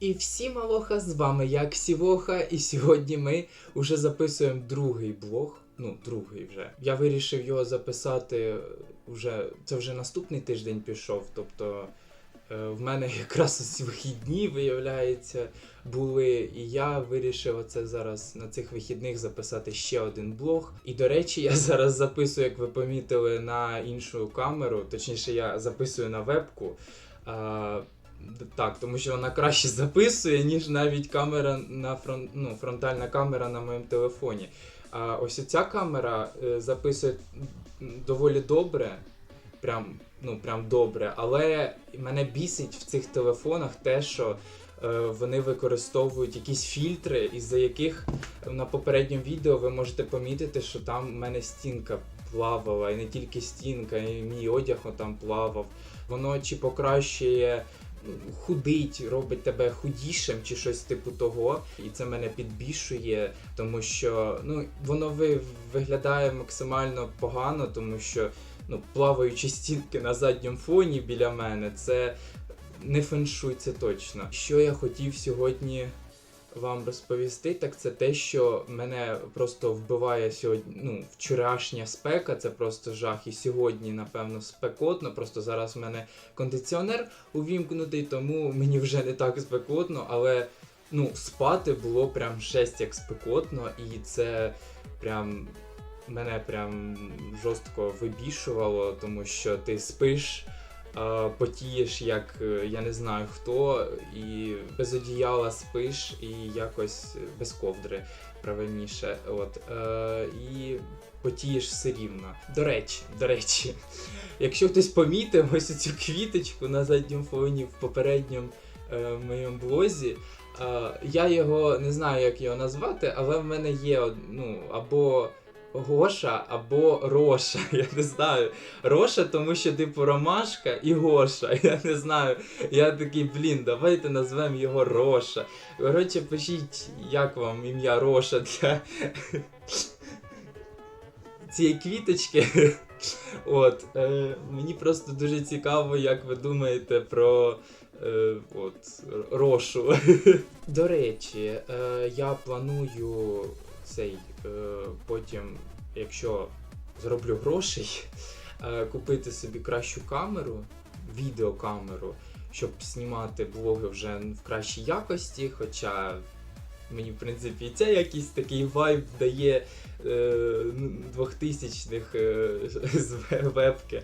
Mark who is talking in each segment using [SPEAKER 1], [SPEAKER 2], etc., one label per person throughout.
[SPEAKER 1] І всі малоха з вами, як Сівоха, і сьогодні ми вже записуємо другий блог. Ну, другий вже. Я вирішив його записати вже. Це вже наступний тиждень пішов. Тобто е, в мене якраз ось вихідні, виявляється, були. І я вирішив оце зараз на цих вихідних записати ще один блог. І до речі, я зараз записую, як ви помітили, на іншу камеру. Точніше, я записую на вебку. Так, тому що вона краще записує, ніж навіть камера на фронт, ну, фронтальна камера на моєму телефоні. А ось ця камера е, записує доволі добре. Прям, ну, прям добре. Але мене бісить в цих телефонах те, що е, вони використовують якісь фільтри, із-за яких на попередньому відео ви можете помітити, що там в мене стінка плавала, і не тільки стінка, і мій одяг там плавав. Воно чи покращує худить, робить тебе худішим чи щось типу того. І це мене підбішує, тому що ну, воно ви, виглядає максимально погано, тому що ну, плаваючі стінки на задньому фоні біля мене це не феншуй, це точно. Що я хотів сьогодні вам розповісти, так це те, що мене просто вбиває сьогодні. Ну, вчорашня спека, це просто жах. І сьогодні, напевно, спекотно. Просто зараз в мене кондиціонер увімкнутий, тому мені вже не так спекотно, але ну, спати було прям жесть як спекотно, і це прям мене прям жорстко вибішувало, тому що ти спиш. Потієш, як е, я не знаю хто, і без одіяла спиш, і якось без ковдри правильніше. От е, і потієш все рівно. До речі, до речі, якщо хтось помітив ось цю квіточку на задньому фоні в попередньому е, моєму блозі. Я його не знаю, як його назвати, але в мене є ну, або Гоша, або Роша. Я не знаю. Роша, тому що типу Ромашка і Гоша. Я не знаю. Я такий, блін, давайте назвемо його Роша. Коротше, пишіть, як вам ім'я Роша для цієї квіточки. От, е, мені просто дуже цікаво, як ви думаєте про е, от, Рошу. До речі, е, я планую цей потім, якщо зроблю грошей, е, купити собі кращу камеру, відеокамеру, щоб знімати блоги вже в кращій якості, хоча. Мені, в принципі, ця якийсь такий вайб дає е, 2000-х е, з вебки.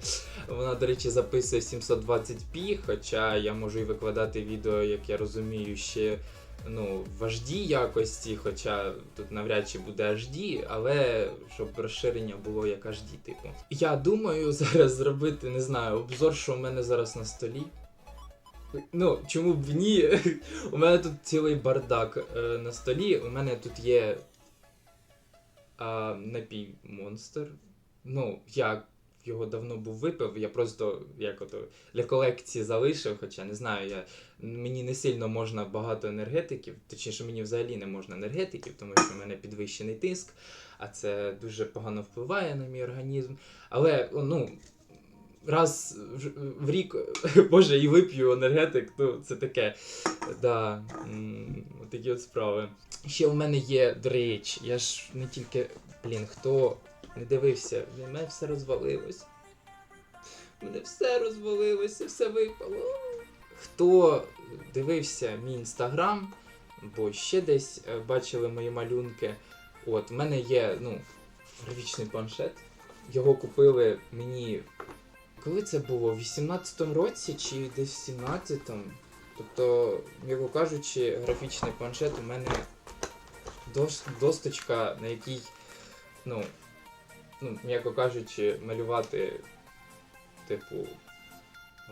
[SPEAKER 1] Вона, до речі, записує 720p, хоча я можу і викладати відео, як я розумію, ще ну, в HD якості, хоча тут навряд чи буде HD, але щоб розширення було як HD, типу. Я думаю зараз зробити, не знаю, обзор, що у мене зараз на столі. Ну, чому б ні? У мене тут цілий бардак е, на столі. У мене тут є а, напій монстр. Ну, я його давно був випив, я просто як ото для колекції залишив, хоча не знаю, я, мені не сильно можна багато енергетиків, точніше, мені взагалі не можна енергетиків, тому що в мене підвищений тиск, а це дуже погано впливає на мій організм. Але ну. Раз в- рік, боже, і вип'ю енергетик, ну це таке. Да, такі от справи. Ще у мене є, до речі, я ж не тільки. Блін, хто не дивився, в мене все розвалилось. У мене все розвалилося, все випало. Хто дивився мій інстаграм, бо ще десь е, бачили мої малюнки. От, в мене є, ну, графічний планшет. Його купили мені. Коли це було? В 18-му році чи десь в 17-му? Тобто, м'яко кажучи, графічний планшет у мене дос- досточка, на якій, ну, ну, м'яко кажучи, малювати, типу,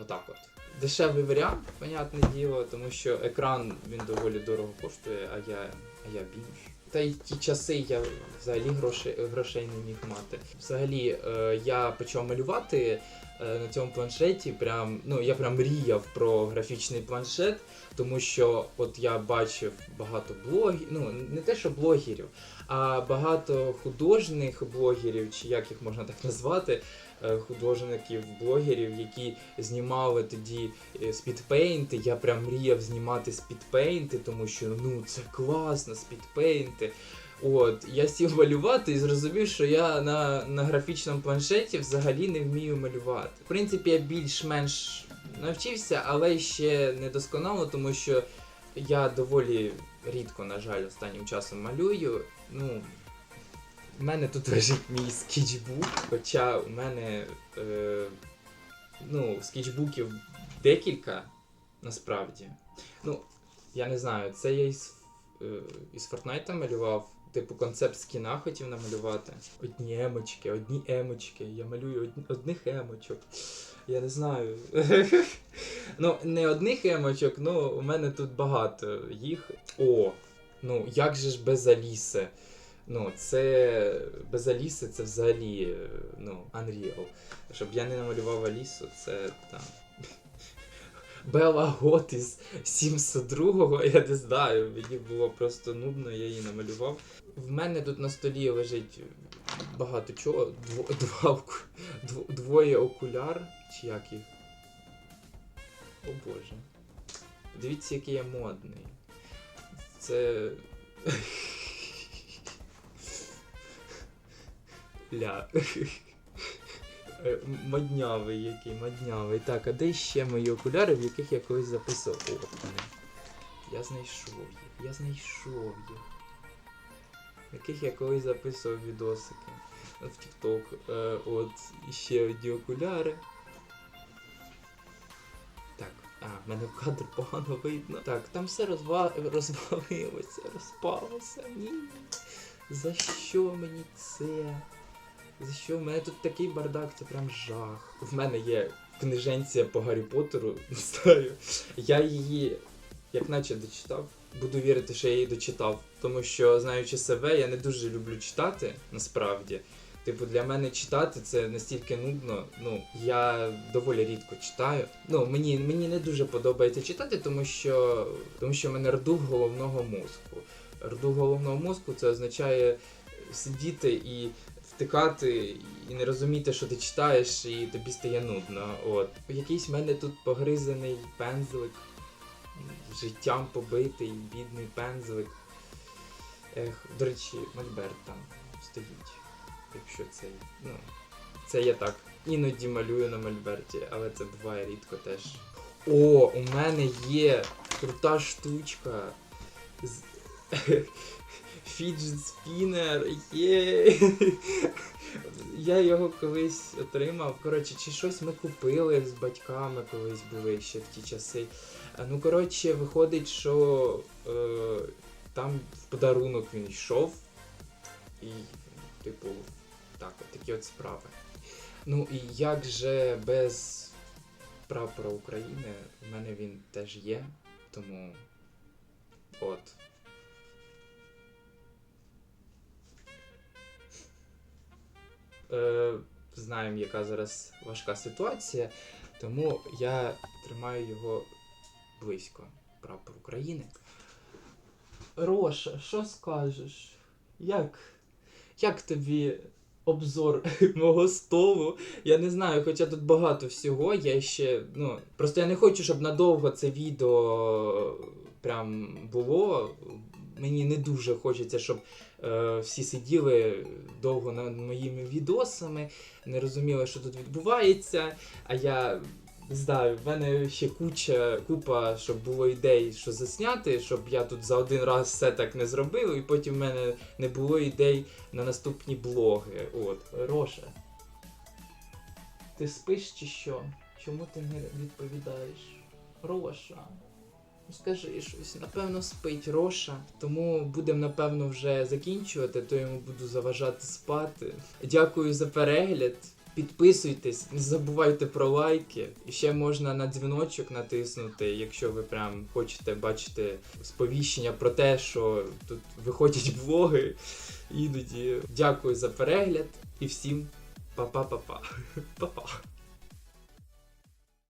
[SPEAKER 1] отак от. Дешевий варіант, понятне діло, тому що екран він доволі дорого коштує, а я, а я більш. Та й ті часи я взагалі грошей, грошей не міг мати. Взагалі, е, я почав малювати е, на цьому планшеті. Прям, ну, я прям мріяв про графічний планшет, тому що от я бачив багато блогів, ну не те, що блогерів, а багато художніх блогерів, чи як їх можна так назвати, е, художників, блогерів, які знімали тоді е, спідпейнти. Я прям мріяв знімати спідпейнти, тому що ну це класно, спідпейнти. От, я сів малювати і зрозумів, що я на, на графічному планшеті взагалі не вмію малювати. В принципі, я більш-менш навчився, але ще не досконало, тому що я доволі рідко, на жаль, останнім часом малюю. Ну, в мене тут лежить мій скетчбук, хоча у мене е, ну, скетчбуків декілька насправді. Ну, я не знаю, це я із, е, із Fortnite малював. Типу концепт скіна хотів намалювати. Одні емочки, одні емочки. Я малюю одні, одних емочок. Я не знаю. ну, не одних емочок, ну у мене тут багато їх. О, ну як же ж без Аліси? Ну, це без Аліси це взагалі ну, Unreal. Щоб я не намалював Алісу, це там. Бела Гот із Сімса другого, я не знаю, мені було просто нудно, я її намалював. В мене тут на столі лежить багато чого. Дво, два, дво- двоє окуляр, чи як їх. О боже. Дивіться, який я модний. Це. Ля. Е, м- Моднявий який, моднявий. Так, а де ще мої окуляри, в яких я колись записував? О. Я знайшов їх, я знайшов їх. В яких я колись записував відосики в TikTok. Е, от ще одні окуляри. А, в мене в кадр погано видно. Так, там все розва... розвалилося, розпалося. Ні. За що мені це? За що? У мене тут такий бардак, це прям жах. В мене є книженція по Гаррі Поттеру, не знаю. Я її, як наче дочитав, буду вірити, що я її дочитав. Тому що, знаючи себе, я не дуже люблю читати, насправді. Типу, для мене читати це настільки нудно. Ну, я доволі рідко читаю. Ну, мені, мені не дуже подобається читати, тому що, тому що в мене рдух головного мозку. Рдух головного мозку це означає сидіти і втикати і не розуміти, що ти читаєш, і тобі стає нудно. От. Якийсь в мене тут погризаний пензлик, життям побитий, бідний пензлик. Ех, до речі, Мольберт там стоїть. Якщо це. Ну, це я так. Іноді малюю на Мольберті, але це буває рідко теж. О, у мене є крута штучка. З... Фіджет спінер, є. Я його колись отримав. Коротше, чи щось ми купили з батьками колись були ще в ті часи. Ну, коротше, виходить, що е, там в подарунок він йшов. І, типу, так, от такі от справи. Ну і як же без прапора України, в мене він теж є, тому от. Е, знаємо, яка зараз важка ситуація, тому я тримаю його близько. Прапор України. Роша, що скажеш? Як? Як тобі обзор мого столу? Я не знаю, хоча тут багато всього. Я ще. Ну, просто я не хочу, щоб надовго це відео прям було. Мені не дуже хочеться, щоб е, всі сиділи довго над моїми відосами, не розуміли, що тут відбувається. А я не знаю, в мене ще куча, купа, щоб було ідей, що засняти, щоб я тут за один раз все так не зробив, і потім в мене не було ідей на наступні блоги. От, Роша. Ти спиш чи що? Чому ти не відповідаєш? Роша. Ну, Скажи щось, напевно, спить Роша, тому будемо напевно вже закінчувати, то йому буду заважати спати. Дякую за перегляд. Підписуйтесь, не забувайте про лайки. І ще можна на дзвіночок натиснути, якщо ви прям хочете бачити сповіщення про те, що тут виходять влоги. Іноді дякую за перегляд і всім па-па-па-па. Па-па.